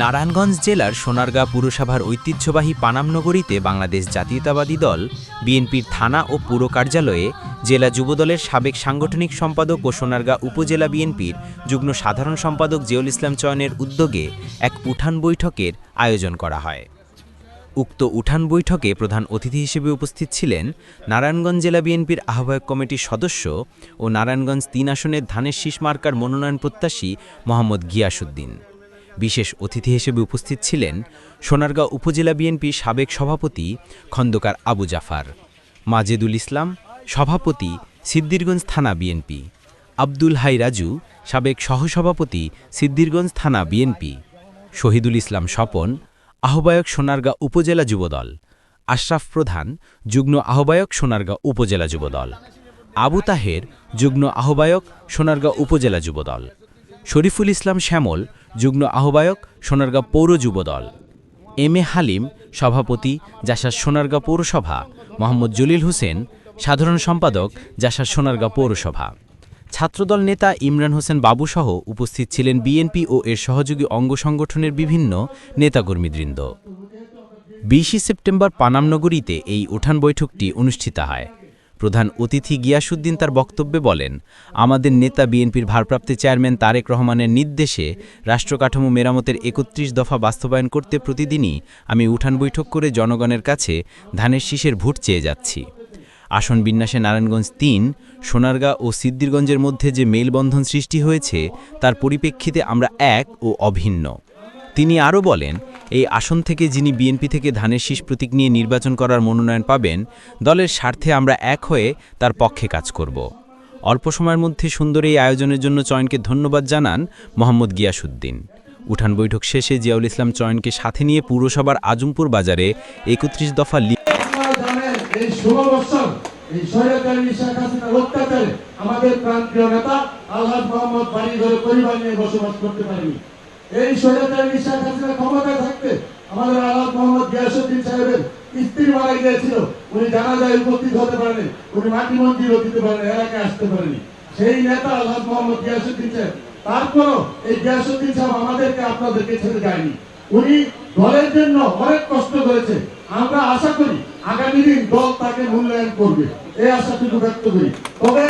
নারায়ণগঞ্জ জেলার সোনারগাঁ পুরসভার ঐতিহ্যবাহী পানামনগরীতে বাংলাদেশ জাতীয়তাবাদী দল, বিএনপির থানা ও পুর কার্যালয়ে জেলা যুবদলের সাবেক সাংগঠনিক সম্পাদক ও সোনারগাঁ উপজেলা বিএনপির যুগ্ম সাধারণ সম্পাদক জিয়ল ইসলাম চয়নের উদ্যোগে এক উঠান বৈঠকের আয়োজন করা হয়। উক্ত উঠান বৈঠকে প্রধান অতিথি হিসেবে উপস্থিত ছিলেন নারায়ণগঞ্জ জেলা বিএনপির আহ্বায়ক কমিটির সদস্য ও নারায়ণগঞ্জ তিন আসনের ধানের শীষ মার্কার মনোনয়ন প্রত্যাশী মোহাম্মদ গিয়াসুদ্দিন বিশেষ অতিথি হিসেবে উপস্থিত ছিলেন সোনারগাঁও উপজেলা বিএনপি সাবেক সভাপতি খন্দকার আবু জাফার, মাজেদুল ইসলাম সভাপতি সিদ্দিরগঞ্জ থানা বিএনপি, আব্দুল হাই রাজু সাবেক সহসভাপতি সিদ্দিরগঞ্জ থানা বিএনপি, শহীদুল ইসলাম স্বপন, আহ্বায়ক সোনারগাঁ উপজেলা যুবদল, আশরাফ প্রধান, যুগ্ম আহ্বায়ক সোনারগাঁ উপজেলা যুবদল, আবু তাহের, যুগ্ম আহ্বায়ক সোনারগাঁ উপজেলা যুবদল, শরীফুল ইসলাম শ্যামল যুগ্ম আহ্বায়ক সোনারগাঁ পৌর যুবদল। এম এ হালিম, সভাপতি জাসার সোনারগাঁ পৌরসভা। মোহাম্মদ জলিল হোসেন, সাধারণ সম্পাদক জাসার সোনারগাঁ পৌরসভা। ছাত্রদল নেতা ইমরান হোসেন বাবুসহ উপস্থিত ছিলেন বিএনপি ও এর সহযোগী অঙ্গ সংগঠনের বিভিন্ন নেতাকর্মীবৃন্দ। বিশে সেপ্টেম্বর পানামনগরীতে এই উঠান বৈঠকটি অনুষ্ঠিত হয়। প্রধান অতিথি গিয়াসুদ্দিন তার বক্তব্যে বলেন, আমাদের নেতা বিএনপির ভারপ্রাপ্ত চেয়ারম্যান তারেক রহমানের নির্দেশে রাষ্ট্রকাঠামো মেরামতের একত্রিশ দফা বাস্তবায়ন করতে প্রতিদিনই আমি উঠান বৈঠক করে জনগণের কাছে ধানের শীষের ভোট চেয়ে যাচ্ছি। আসন বিন্যাসে নারায়ণগঞ্জ তিন, সোনারগাঁ ও সিদ্দিরগঞ্জের মধ্যে যে মেলবন্ধন সৃষ্টি হয়েছে, তার পরিপ্রেক্ষিতে আমরা এক ও অভিন্ন। তিনি আরও বলেন এই আসন থেকে যিনি বিএনপি থেকে ধানের শীষ প্রতীক নিয়ে নির্বাচন করার মনোনয়ন পাবেন, দলের স্বার্থে আমরা এক হয়ে তার পক্ষে কাজ করব। অল্প সময়ের মধ্যে সুন্দর এই আয়োজনের জন্য চয়নকে ধন্যবাদ জানান মোহাম্মদ গিয়াসুদ্দিন উঠান বৈঠক শেষে জিয়াউল ইসলাম চয়নকে সাথে নিয়ে পুরসভার আজমপুর বাজারে একত্রিশ দফা লি নেতা আল্লাহ মোহাম্মদ বসবাস করতে এই স্বৈরাচারী শেখ হাসিনা ক্ষমতায় থাকতে আমাদের আল্লাহ মোহাম্মদ গিয়াসুদ্দিন সাহেবের স্ত্রী মারা গিয়েছিল উনি জানা যায় উপস্থিত হতে পারেনি উনি মাটি মন্দিরও দিতে পারেন, এলাকায় আসতে পারেনি। সেই নেতা আল্লাহ মোহাম্মদ গিয়াসুদ্দিন সাহেব, তারপরও এই গিয়াসুদ্দিন সাহেব আমাদেরকে, আপনাদেরকে ছেড়ে যায়নি। উনি দলের জন্য অনেক কষ্ট করেছে। আমরা আশা করি আগামী দিন দল তাকে মূল্যায়ন করবে। এই আশাটুকু ব্যক্ত করি। তবে